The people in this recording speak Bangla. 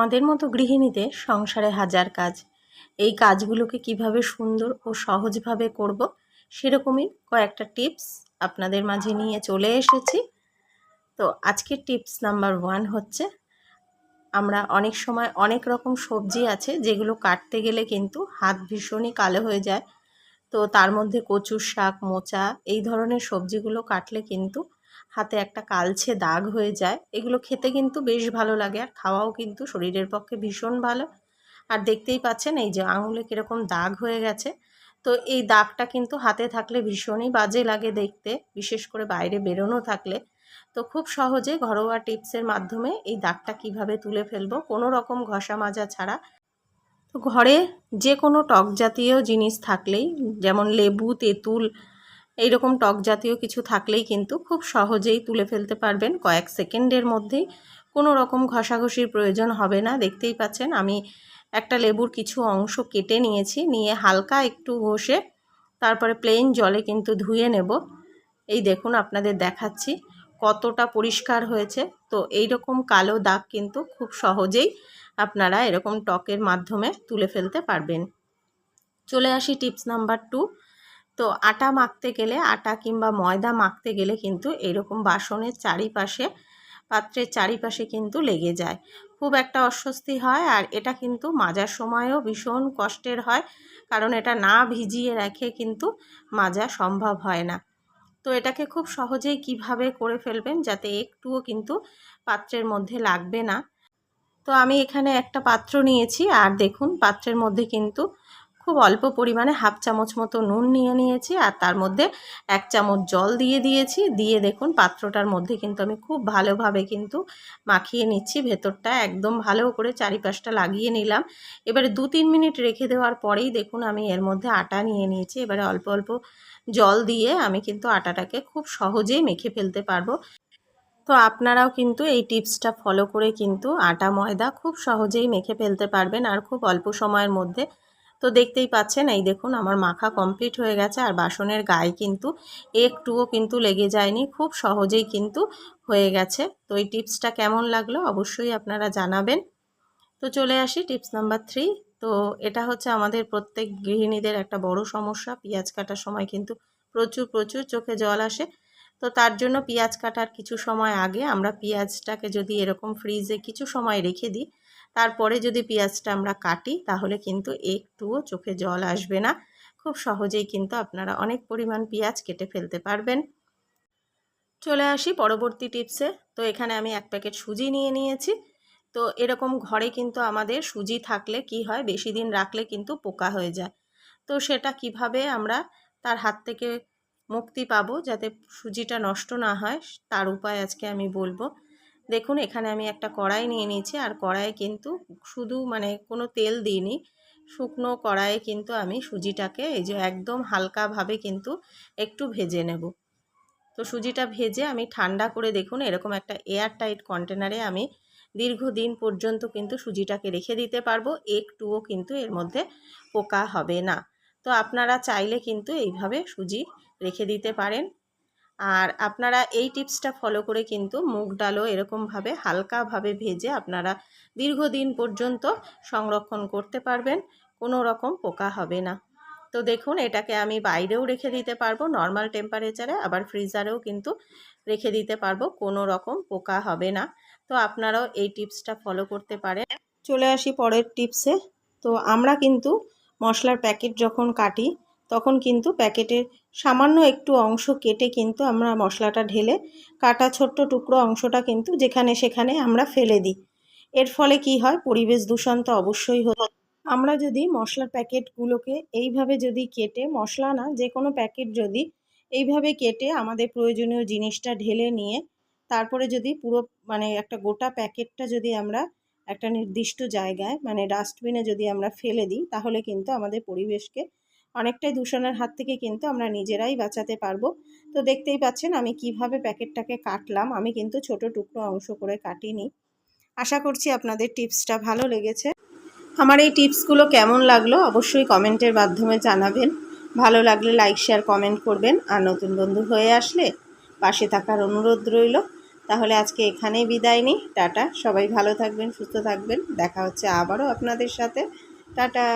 আমাদের মতো গৃহিণীদের সংসারে হাজার কাজ। এই কাজগুলোকে কীভাবে সুন্দর ও সহজভাবে করব সেরকমই কয়েকটা টিপস আপনাদের মাঝে নিয়ে চলে এসেছি। তো আজকের টিপস নাম্বার ওয়ান হচ্ছে, আমরা অনেক সময় অনেক রকম সবজি আছে যেগুলো কাটতে গেলে কিন্তু হাত ভীষণই কালো হয়ে যায়। তো তার মধ্যে কচুর শাক, মোচা এই ধরনের সবজিগুলো কাটলে কিন্তু হাতে একটা কালছে দাগ হয়ে যায়। এগুলো খেতে কিন্তু বেশ ভালো লাগে আর খাওয়াও কিন্তু শরীরের পক্ষে ভীষণ ভালো। আর দেখতেই পাচ্ছেন এই যে আঙুলে কীরকম দাগ হয়ে গেছে। তো এই দাগটা কিন্তু হাতে থাকলে ভীষণই বাজে লাগে দেখতে, বিশেষ করে বাইরে বেরোনো থাকলে। তো খুব সহজে ঘরোয়া টিপসের মাধ্যমে এই দাগটা কীভাবে তুলে ফেলব, কোনো রকম ঘষা মাজা ছাড়া। তো ঘরে যে কোনো টক জাতীয় জিনিস থাকলেই, যেমন লেবু, তেঁতুল এইরকম টক জাতীয় কিছু থাকলেই কিন্তু খুব সহজেই তুলে ফেলতে পারবেন কয়েক সেকেন্ডের মধ্যেই। কোনো রকম ঘষাঘষির প্রয়োজন হবে না, দেখতেই পাচ্ছেন। আমি একটা লেবুর কিছু অংশ কেটে নিয়েছি, নিয়ে হালকা একটু ঘষে তারপরে প্লেন জলে কিন্তু ধুয়ে নেব। এই দেখুন, আপনাদের দেখাচ্ছি কতটা পরিষ্কার হয়েছে। তো এই রকম কালো দাগ কিন্তু খুব সহজেই আপনারা এরকম টকের মাধ্যমে তুলে ফেলতে পারবেন। চলে আসি টিপস নাম্বার টু তো আটা মাখতে গেলে, আটা কিংবা ময়দা মাখতে গেলে কিন্তু এরকম বাসনের চারিপাশে, পাত্রের চারিপাশে কিন্তু লেগে যায়। খুব একটা অস্বস্তি হয় আর এটা কিন্তু মাজার সময়ও ভীষণ কষ্টের হয়, কারণ এটা না ভিজিয়ে রেখে কিন্তু মাজা সম্ভব হয় না। তো এটাকে খুব সহজেই কীভাবে করে ফেলবেন যাতে একটুও কিন্তু পাত্রের মধ্যে লাগবে না। তো আমি এখানে একটা পাত্র নিয়েছি আর দেখুন পাত্রের মধ্যে কিন্তু খুব অল্প পরিমাণে হাফ চামচ মতো নুন নিয়ে নিয়েছি আর তার মধ্যে এক চামচ জল দিয়ে দিয়েছি। দিয়ে দেখুন পাত্রটার মধ্যে কিন্তু আমি খুব ভালোভাবে কিন্তু মাখিয়ে নিচ্ছি। ভেতরটা একদম ভালো করে চারিপাশটা লাগিয়ে নিলাম। এবারে দু তিন মিনিট রেখে দেওয়ার পরেই দেখুন আমি এর মধ্যে আটা নিয়ে নিয়েছি। এবারে অল্প অল্প জল দিয়ে আমি কিন্তু আটাটাকে খুব সহজেই মেখে ফেলতে পারব। তো আপনারাও কিন্তু এই টিপসটা ফলো করে কিন্তু আটা ময়দা খুব সহজেই মেখে ফেলতে পারবেন আর খুব অল্প সময়ের মধ্যে তো দেখতেই পাচ্ছেন, এই দেখুন আমার মাখা কমপ্লিট হয়ে গেছে। আর বাসনের গায়ে কিন্তু একটুও কিন্তু লেগে যায়নি, খুব সহজেই কিন্তু হয়ে গেছে। তো এই টিপসটা কেমন লাগল অবশ্যই আপনারা জানাবেন। তো চলে আসি টিপস নাম্বার থ্রি। তো এটা হচ্ছে আমাদের প্রত্যেক গৃহিণীদের একটা বড় সমস্যা, পেঁয়াজ কাটার সময় কিন্তু প্রচুর প্রচুর চোখে জল আসে। তো তার জন্য পেঁয়াজ কাটার কিছু সময় আগে আমরা পেঁয়াজটাকে যদি এরকম ফ্রিজে কিছু সময় রেখে দিই তারপরে যদি পেঁয়াজটা আমরা কাটি, তাহলে কিন্তু একটুও চোখে জল আসবে না। খুব সহজেই কিন্তু আপনারা অনেক পরিমাণ পেঁয়াজ কেটে ফেলতে পারবেন। চলে আসি পরবর্তী টিপসে তো এখানে আমি এক প্যাকেট সুজি নিয়ে নিয়েছি। তো এরকম ঘরে কিন্তু আমাদের সুজি থাকলে কি হয়, বেশি দিন রাখলে কিন্তু পোকা হয়ে যায়। তো সেটা কীভাবে আমরা তার হাত থেকে মুক্তি পাবো যাতে সুজিটা নষ্ট না হয়, তার উপায় আজকে আমি বলব। দেখুন, এখানে আমি একটা কড়াই নিয়ে নিয়েছি। আর কড়াইয়ে কিন্তু শুধু মানে কোনো তেল দিইনি। শুকনো কড়াইয়ে কিন্তু আমি সুজিটাকে এই যে একদম হালকাভাবে কিন্তু একটু ভেজে নেব। তো সুজিটা ভেজে আমি ঠান্ডা করে দেখুন, এরকম একটা এয়ার টাইট কন্টেনারে আমি দীর্ঘদিন পর্যন্ত কিন্তু সুজিটাকে রেখে দিতে পারব। একটুও কিন্তু এর মধ্যে পোকা হবে না। তো আপনারা চাইলে কিন্তু এইভাবে সুজি রেখে দিতে পারেন। আর আপনারা এই টিপসটা ফলো করে কিন্তু মুগ ডালও এরকমভাবে হালকাভাবে ভেজে আপনারা দীর্ঘদিন পর্যন্ত সংরক্ষণ করতে পারবেন, কোনো রকম পোকা হবে না। তো দেখুন, এটাকে আমি বাইরেও রেখে দিতে পারব, নর্মাল টেম্পারেচারে আবার ফ্রিজারেও কিন্তু রেখে দিতে পারব, কোনো রকম পোকা হবে না। তো আপনারাও এই টিপসটা ফলো করতে পারেন। চলে আসি পরের টিপসে। তো আমরা কিন্তু মশলার প্যাকেট যখন কাটি তখন কিন্তু প্যাকেটের সামান্য একটু অংশ কেটে কিন্তু আমরা মশলাটা ঢেলে কাটা ছোট্ট টুকরো অংশটা কিন্তু যেখানে সেখানে আমরা ফেলে দিই। এর ফলে কি হয়? পরিবেশ দূষণ তো অবশ্যই হতো। আমরা যদি মশলার প্যাকেটগুলোকে এইভাবে যদি কেটে, মশলা না যে কোনো প্যাকেট যদি এইভাবে কেটে আমাদের প্রয়োজনীয় জিনিসটা ঢেলে নিয়ে, তারপরে যদি পুরো মানে একটা গোটা প্যাকেটটা যদি আমরা একটা নির্দিষ্ট জায়গায় মানে ডাস্টবিনে যদি আমরা ফেলে দিই, তাহলে কিন্তু আমাদের পরিবেশকে অনেকটাই দূষণের হাত থেকে কিন্তু আমরা নিজেরাই বাঁচাতে পারব। তো দেখতেই পাচ্ছেন আমি কীভাবে প্যাকেটটাকে কাটলাম। আমি কিন্তু ছোট টুকরো অংশ করে কাটিনি। আশা করছি আপনাদের টিপসটা ভালো লেগেছে। আমার এই টিপসগুলো কেমন লাগল অবশ্যই কমেন্টের মাধ্যমে জানাবেন। ভালো লাগলে লাইক, শেয়ার, কমেন্ট করবেন। আর নতুন বন্ধু হয়ে আসলে পাশে থাকার অনুরোধ রইল। তাহলে আজকে এখানেই বিদায় নিই। টাটা। সবাই ভালো থাকবেন, সুস্থ থাকবেন। দেখা হচ্ছে আবারও আপনাদের সাথে। টাটা।